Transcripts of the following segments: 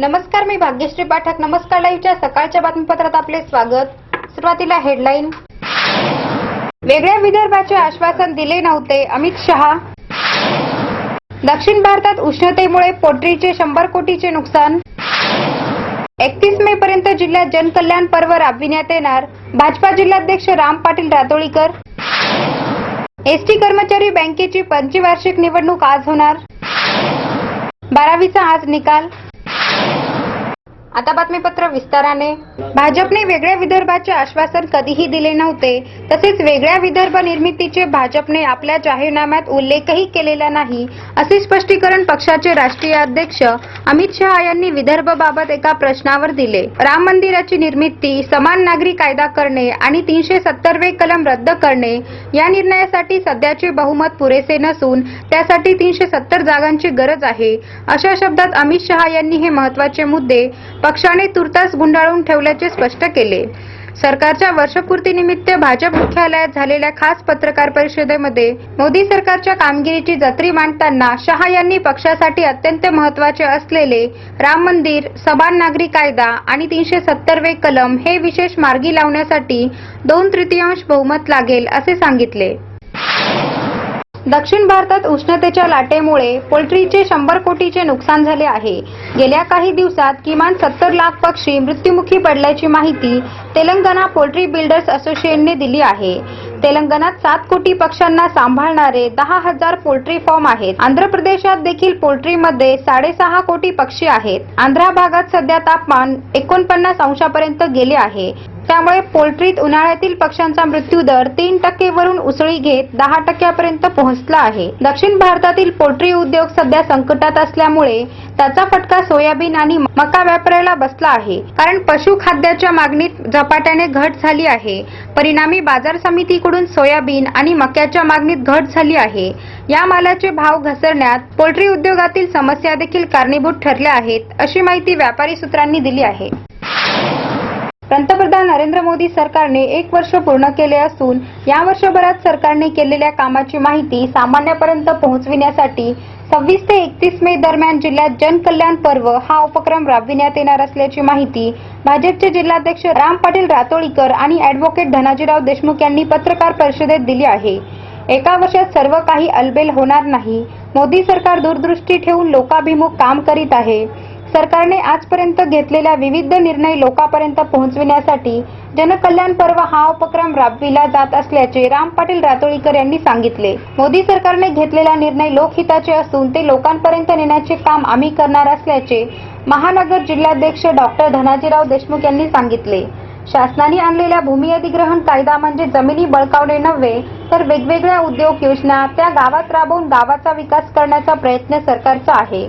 नमस्कार मी भाग्यश्री पाठक. नमस्कार लाईव्हच्या सकाळच्या बातमीपत्रात आपले स्वागत. सुरुवातीला हेडलाईन. वेगळ्या विदर्भाचे आश्वासन दिले नव्हते अमित शहा. दक्षिण भारतात उष्णतेमुळे पोल्ट्रीचे शंभर कोटीचे नुकसान. एकतीस मे पर्यंत जिल्ह्यात जनकल्याण पर्व राबविण्यात येणार. भाजपा जिल्हाध्यक्ष राम पाटील रातोळीकर एसटी कर्मचारी बँकेची पंचवार्षिक निवडणूक आज होणार. बारावीचा आज निकाल. आता बातमीपत्र विस्ताराने. भाजपने वेगळ्या विदर्भाचे आश्वासन कधीही दिले नव्हते तसेच वेगळ्या विदर्भ निर्मितीचे भाजपने आपल्या जाहीरनाम्यात उल्लेखही केलेला नाही असे स्पष्टीकरण पक्षाचे राष्ट्रीय अध्यक्ष अमित शहा यांनी विदर्भबाबत एका प्रश्नावर दिले. राम मंदिराची निर्मिती समान नागरी कायदा करणे आणि तीनशे सत्तरवे कलम रद्द करणे या निर्णयासाठी सध्याचे बहुमत पुरेसे नसून त्यासाठी तीनशे सत्तर जागांची गरज आहे. अशा शब्दात अमित शहा यांनी हे महत्त्वाचे मुद्दे पक्षाने तुर्तास गुंडाळून ठेवल्याचे स्पष्ट केले. सरकारच्या वर्षपूर्तीनिमित्त भाजप मुख्यालयात झालेल्या खास पत्रकार परिषदेमध्ये मोदी सरकारच्या कामगिरीची जत्री मांडताना शहा यांनी पक्षासाठी अत्यंत महत्त्वाचे असलेले राम मंदिर समान नागरी कायदा आणि तीनशे सत्तरवे कलम हे विशेष मार्गी लावण्यासाठी दोन तृतीयांश बहुमत लागेल असे सांगितले. दक्षिण भारतात उष्णतेच्या लाटेमुळे पोल्ट्रीचे शंभर कोटीचे नुकसान झाले आहे. गेल्या काही दिवसात किमान सत्तर लाख पक्षी मृत्युमुखी पडल्याची माहिती तेलंगणा पोल्ट्री बिल्डर्स असोसिएशनने दिली आहे. तेलंगणात सात कोटी पक्ष्यांना सांभाळणारे दहा हजार पोल्ट्री फॉर्म आहेत. आंध्र प्रदेशात देखील पोल्ट्रीमध्ये साडेसहा कोटी पक्षी आहेत. आंध्रा भागात सध्या तापमान एकोणपन्नास अंशापर्यंत गेले आहे. त्यामुळे पोल्ट्रीत उन्हाळ्यातील पक्ष्यांचा मृत्यू दर तीन टक्केवरून उसळी घेत दहा टक्क्यापर्यंत पोहोचला आहे. दक्षिण भारतातील पोल्ट्री उद्योग सध्या संकटात असल्यामुळे त्याचा फटका सोयाबीन आणि मका व्यापाऱ्याला बसला आहे. कारण पशुखाद्याच्या मागणीत झपाट्याने घट झाली आहे. परिणामी बाजार समितीकडून सोयाबीन आणि मक्याच्या मागणीत घट झाली आहे. या मालाचे भाव घसरण्यात पोल्ट्री उद्योगातील समस्या देखील कारणीभूत ठरल्या आहेत अशी माहिती व्यापारी सूत्रांनी दिली आहे. पंतप्रधान नरेंद्र मोदी सरकारने एक वर्ष पूर्ण केले असून या वर्षभरात सरकारने केलेल्या कामाची माहिती सामान्यापर्यंत पोहोचविण्यासाठी सव्वीस ते एकतीस मे दरम्यान जिल्ह्यात जनकल्याण पर्व हा उपक्रम राबविण्यात येणार असल्याची माहिती भाजपचे जिल्हाध्यक्ष राम पाटील रातोळीकर आणि अॅडव्होकेट धनाजीराव देशमुख यांनी पत्रकार परिषदेत दिली आहे. एका वर्षात सर्व काही अलबेल होणार नाही. मोदी सरकार दूरदृष्टी ठेवून लोकाभिमुख काम करीत आहे. सरकारने आजपर्यंत घेतलेल्या विविध निर्णय लोकांपर्यंत पोहोचविण्यासाठी जनकल्याण पर्व हा उपक्रम राबविला जात असल्याचे राम पाटील रातोळीकर यांनी सांगितले. मोदी सरकारने घेतलेला निर्णय लोकहिताचे असून ते लोकांपर्यंत नेण्याचे काम आम्ही करणार असल्याचे महानगर जिल्हाध्यक्ष डॉक्टर धनाजीराव देशमुख यांनी सांगितले. शासनाने आणलेल्या भूमी अधिग्रहण कायदा म्हणजे जमिनी बळकावणे नव्हे तर वेगवेगळ्या उद्योग योजना त्या गावात राबवून गावाचा विकास करण्याचा प्रयत्न सरकारचा आहे.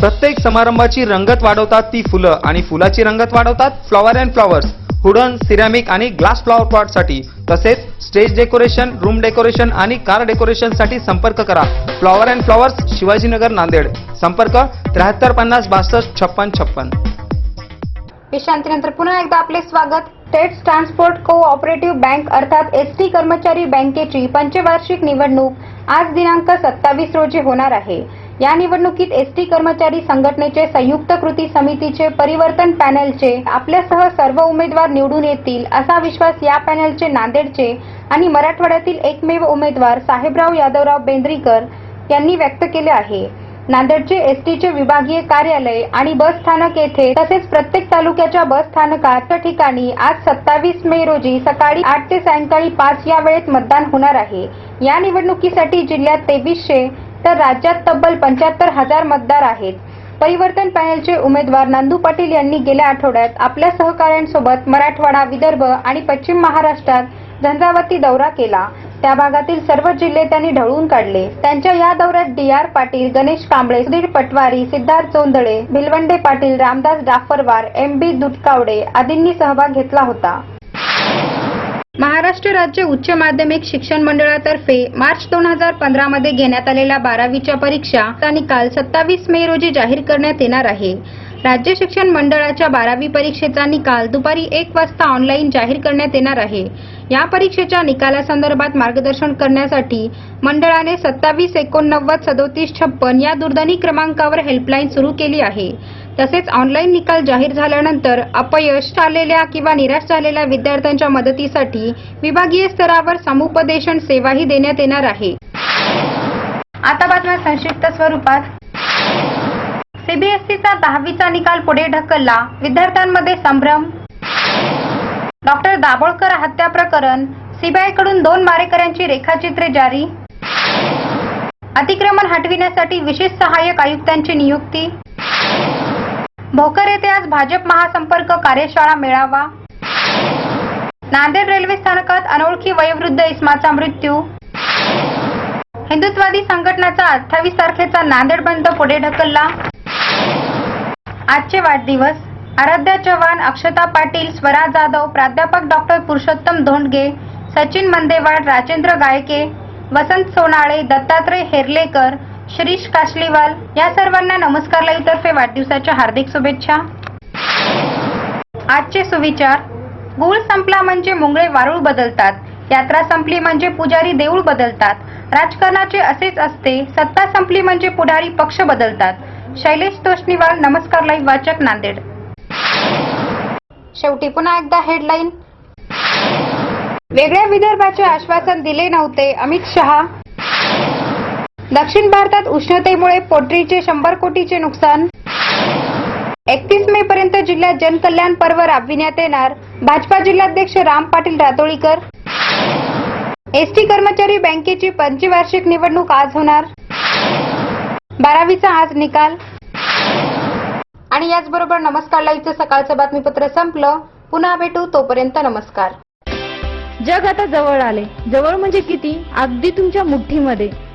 प्रत्येक समारंभाची रंगत वाढवतात ती फुलं आणि फुलाची रंगत वाढवतात flower and flowers. Wooden ceramic आणि ग्लास फ्लॉवर पॉटसाठी तसेच स्टेज डेकोरेशन रूम डेकोरेशन आणि कार डेकोरेशनसाठी संपर्क करा. Flower and flowers Shivajinagar Nanded. संपर्क त्र्याहत्तर पन्नास बासष्ट छप्पन छप्पन. विश्रांतीनंतर पुन्हा एकदा आपले स्वागत. स्टेट ट्रान्सपोर्ट कोऑपरेटिव्ह बँक अर्थात एस टी कर्मचारी बँकेची पंचवार्षिक निवडणूक आज दिनांक सत्तावीस रोजी होणार आहे. या निवडणुकीत एस टी कर्मचारी संघटनेचे संयुक्त कृती समितीचे परिवर्तन पॅनलचे आपल्यासह सर्व उमेदवार निवडून येतील असा विश्वास या पॅनलचे नांदेडचे आणि मराठवाड्यातील एकमेव उमेदवार साहेबराव यादवराव बेंद्रीकर यांनी व्यक्त केले आहे. नांदेडचे एसटीचे विभागीय कार्यालय आणि बस स्थानक येथे तसेच प्रत्येक तालुक्याच्या बस स्थानकात ठिकाणी आज सत्तावीस मे रोजी सकाळी आठ ते सायंकाळी पाच या वेळेत मतदान होणार आहे. या निवडणुकीसाठी जिल्ह्यात तेवीसशे तर राज्यात तब्बल पंच्याहत्तर हजार मतदार आहेत. परिवर्तन पॅनेलचे उमेदवार नांदू पाटील यांनी गेल्या आठवड्यात आपल्या सहकाऱ्यांसोबत मराठवाडा विदर्भ आणि पश्चिम महाराष्ट्रात झंझावती दौरा केला. त्या भागातील सर्व जिल्हे त्यांनी ढवळून काढले. त्यांच्या या दौऱ्यात D R Patil Ganesh Kamble Sudhir Patwari Siddharth Chondale Bhilwande Patil Ramdas Dapharwar M B Dutkawade आदींनी सहभाग घेतला होता. महाराष्ट्र राज्य उच्च माध्यमिक शिक्षण मंडळातर्फे मार्च दोन हजार पंधरा मध्ये घेण्यात आलेल्या बारावीच्या परीक्षा निकाल सत्तावीस मे रोजी जाहीर करण्यात येणार आहे. राज्य शिक्षण मंडळाच्या बारावी परीक्षेचा निकाल दुपारी एक वाजता ऑनलाईन जाहीर करण्यात येणार आहे. या परीक्षेच्या निकालासंदर्भात मार्गदर्शन करण्यासाठी मंडळाने सत्तावीस एकोणनव्वद सदोतीस छप्पन या दूरध्वनी क्रमांकावर हेल्पलाईन सुरू केली आहे. तसेच ऑनलाईन निकाल जाहीर झाल्यानंतर अपयश आलेल्या किंवा निराश झालेल्या विद्यार्थ्यांच्या मदतीसाठी विभागीय स्तरावर समुपदेशन सेवाही देण्यात येणार आहे. आता बातम्या संक्षिप्त स्वरूपात. सीबीएसईचा दहावीचा निकाल पुढे ढकलला. विद्यार्थ्यांमध्ये संभ्रम. डॉक्टर दाभोळकर हत्या प्रकरण. सीबीआयकडून दोन मारेकऱ्यांची रेखाचित्रे जारी. अतिक्रमण हटविण्यासाठी विशेष सहाय्यक आयुक्तांची नियुक्ती. भोकर येथे आज भाजप महासंपर्क कार्यशाळा मेळावा. नांदेड रेल्वे स्थानकात अनोळखी वयोवृद्ध इस्माचा मृत्यू. हिंदुत्वादी संघटनाचा अठ्ठावीस तारखेचा नांदेड बंद पुढे ढकलला. आजचे वाढदिवस. आराध्या चव्हाण अक्षता पाटील स्वरा जाधव प्राध्यापक डॉक्टर पुरुषोत्तम धोंडगे सचिन मंदेवाड राजेंद्र गायके वसंत सोनाळे दत्तात्रय हेर्लेकर शिरीष काशलीवाल या सर्वांना नमस्कार लाईव्ह तर्फे वाढदिवसाच्या हार्दिक शुभेच्छा. आजचे सुविचार गुळ संपला म्हणजे मुंगळे वारूळ बदलतात यात्रा संपली म्हणजे पुजारी देऊळ बदलतात राजकारणाचे असेच असते सत्ता संपली म्हणजे पुढारी पक्ष बदलतात. शैलेश तोष्णीवाल नमस्कार लाईव्ह वाचक नांदेड. शेवटी पुन्हा एकदा हेडलाईन वेगळ्या विदर्भाचे आश्वासन दिले नव्हते अमित शहा. दक्षिण भारतात उष्णतेमुळे पोल्ट्रीचे शंभर कोटीचे नुकसान. एकतीस मे पर्यंत जिल्ह्यात जनकल्याण पर्व राबविण्यात येणार. भाजपा जिल्हाध्यक्ष राम पाटील रातोळीकर एसटी कर्मचारी बँकेची पंचवार्षिक निवडणूक आज होणार. बारावीचा आज निकाल. आणि याचबरोबर नमस्कार लाईव्हचं सकाळचं बातमीपत्र संपलं. पुन्हा भेटू तोपर्यंत नमस्कार. जग आता जवळ आले. जवळ म्हणजे किती? अगदी तुमच्या मुठ्ठीमध्ये.